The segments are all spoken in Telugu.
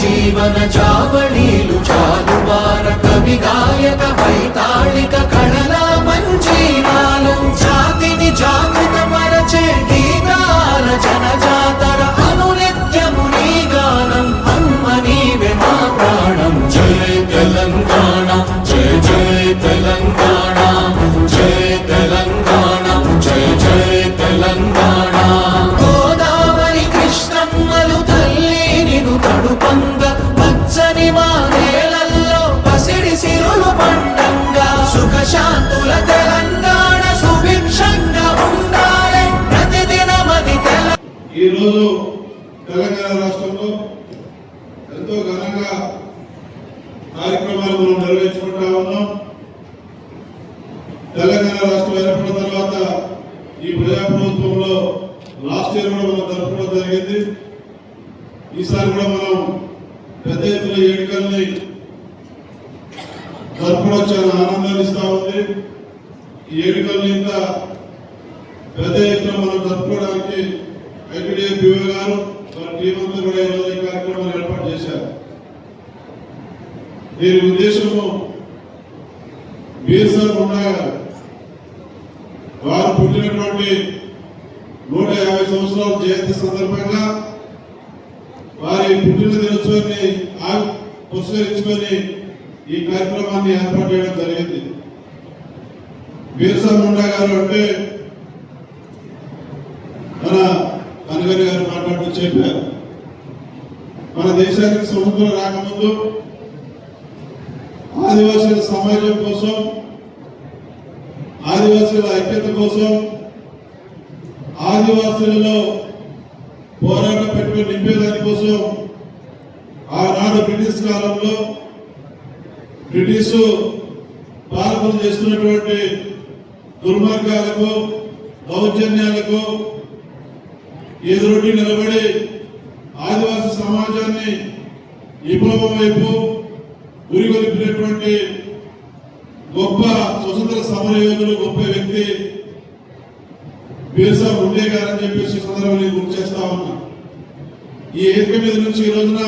జీవన చావళీలు చాలువార కవి గాయక వైతాళిక కళల మంజీరాలు జాతిని జాగృత మరచే గీతాల జనజాతర అనునిత్యము నీ గానం. అమ్మ నీవే మా ప్రాణం. జయ తెలంగాణ జయ జయ తెలంగాణ. ఈరోజు తెలంగాణ రాష్ట్రంలో ఎంతో ఘనంగా కార్యక్రమాలు మనం నిర్వహించుకుంటా ఉన్నాం. తెలంగాణ రాష్ట్రం ఏర్పడిన తర్వాత ఈ ప్రజాప్రభుత్వంలో లాస్ట్ ఇయర్ కూడా మనం జరపడం జరిగింది. ఈసారి కూడా మనం పెద్ద ఎత్తున ఏడుకల్ని జరపడం చాలా ఆనందాన్ని ఇస్తా ఉంది. ఈ ఏడుకల్ని ఇంత పెద్ద ఎత్తున మనం జరుపుకోవడానికి పిఓ గారు టీం అంతా కూడా ఈరోజు ఈ కార్యక్రమాలు ఏర్పాటు చేశారు. దీని ఉద్దేశము బీఎస్ఆర్ ముండా గారు వారు పుట్టినటువంటి నూట యాభై సంవత్సరాల జయంతి సందర్భంగా వారి పుట్టిన దినోత్సవాన్ని పురస్కరించుకొని ఈ కార్యక్రమాన్ని ఏర్పాటు చేయడం జరిగింది. బీర్సా ముండా గారు అంటే మన కనగరి గారు మాట్లాడుతూ చెప్పారు. మన దేశానికి సముద్రం రాకముందు ఆదివాసీల సమాజం కోసం ఆదివాసీల ఐక్యత కోసం ఆదివాసీలలో పోరాటం పెట్టుకుని నింపేదాని కోసం ఆనాడు బ్రిటిష్ కాలంలో బ్రిటిష్ పాలకులు చేస్తున్నటువంటి దుర్మార్గాలకు దౌర్జన్యాలకు ఎదురొడ్డి నిలబడి ఆదివాసీ సమాజాన్ని విప్లవం వైపు ఉరిగొలిపినటువంటి గొప్ప స్వతంత్ర సమరయోధులు గొప్ప వ్యక్తి బీర్సా ఉండే గారని చెప్పేసి ఈ సందర్భంగా గుర్తు చేస్తా ఉన్నా. ఈ ఏక మీద నుంచి ఈ రోజున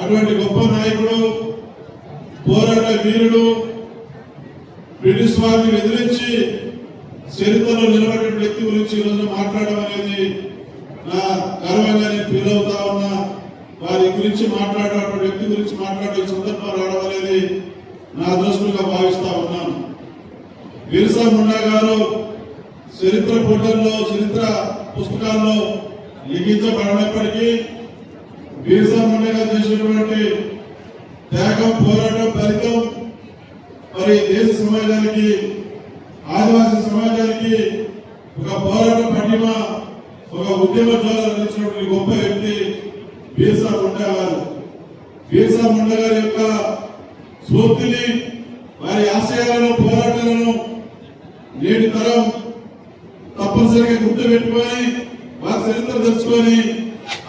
అటువంటి గొప్ప నాయకుడు పోరాట వీరుడు బ్రిటిష్ వారిని ఎదిరించి చరిత్రలో నిలబడిన వ్యక్తి గురించి ఈ రోజున మాట్లాడడం అనేది నా గర్వంగా నేను ఫీల్ అవుతా ఉన్నా వారి గురించి మాట్లాడే వ్యక్తి గురించి మాట్లాడే సందర్భం రావడం అనేది నా అదృష్టంగా భావిస్తా ఉన్నాను. బిర్సా ముండా గారు చరిత్ర పుటల్లో చరిత్ర పుస్తకాల్లో లిఖించబడినప్పటికీ బిర్సా ముండా గారు చేసినటువంటి త్యాగం పోరాటం ఫలితం మరి దేశ సమాజానికి ఆదివాసీ సమాజానికి ఒక పోరాట పటిమ ఒక ఉద్యమ జ్వాల గొప్ప వ్యక్తి బీర్సా ముండా గారు. బీర్సా ముండా గారి యొక్క స్ఫూర్తిని వారి ఆశయాలను పోరాటాలను నేటి తరం తప్పనిసరిగా గుర్తుపెట్టుకొని వారి చరిత్ర తెలుసుకొని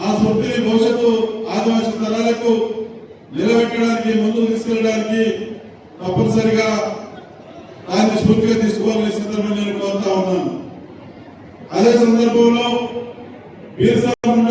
ఆ స్ఫూర్తిని భవిష్యత్తు ఆదివాసీ తరాలకు నిలబెట్టడానికి ముందుకు తీసుకెళ్ళడానికి తప్పనిసరిగా దాన్ని స్ఫూర్తిగా తీసుకోవాలని సందర్భంగా నేను కోరుతా ఉన్నాను. అదే సందర్భంలో వీరసా ముండా